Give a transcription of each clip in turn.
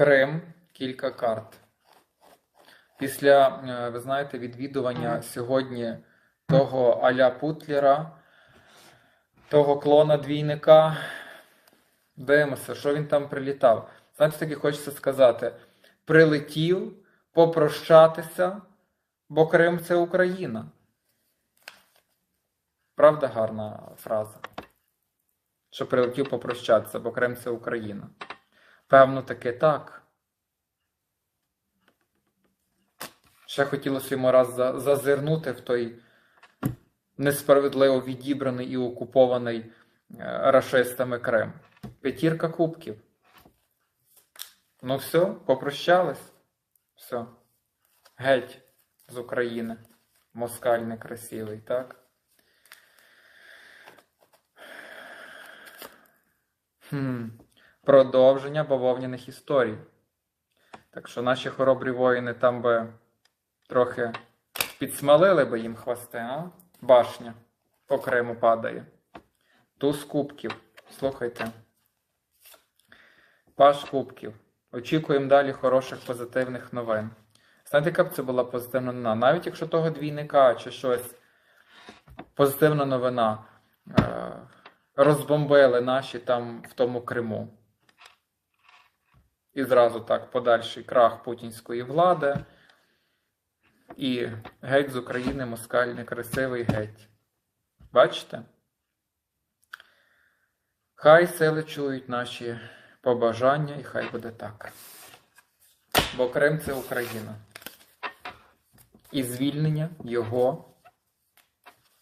Крим, кілька карт. Після, е, ви знаєте, відвідування сьогодні того Аля Путлера, того клона двійника. Дивимося, що він там прилітав. Знаєте, таки хочеться сказати: прилетів попрощатися, бо Крим це Україна. Правда гарна фраза? Що прилетів попрощатися, бо Крим це Україна. Певно, таки так. Ще хотілося йому раз зазирнути в той несправедливо відібраний і окупований е, рашистами Крим. П'ятірка кубків. Ну все, попрощались. Все. Геть з України. Москаль некрасивий, так? Хм. Продовження бавовняних історій. Так що наші хоробрі воїни там би трохи підсмалили би їм хвости, а? Башня по Криму падає. Туз кубків. Слухайте. Паш кубків. Очікуємо далі хороших позитивних новин. Знаєте, яка б це була позитивна новина? Навіть якщо того двійника чи щось. Позитивна новина. Е, розбомбили наші там в тому Криму. І зразу так подальший крах путінської влади. І геть з України москаль некрасивий геть. Бачите? Хай сили чують наші побажання, і хай буде так. Бо Крим це Україна. І звільнення його,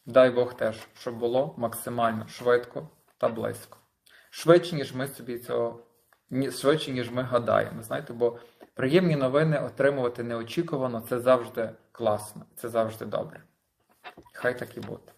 дай Бог теж, щоб було максимально швидко та близько. Швидше, ніж ми собі цього, швидше, ніж ми гадаємо. Знаєте, бо приємні новини отримувати неочікувано це завжди класно, це завжди добре. Хай так і буде.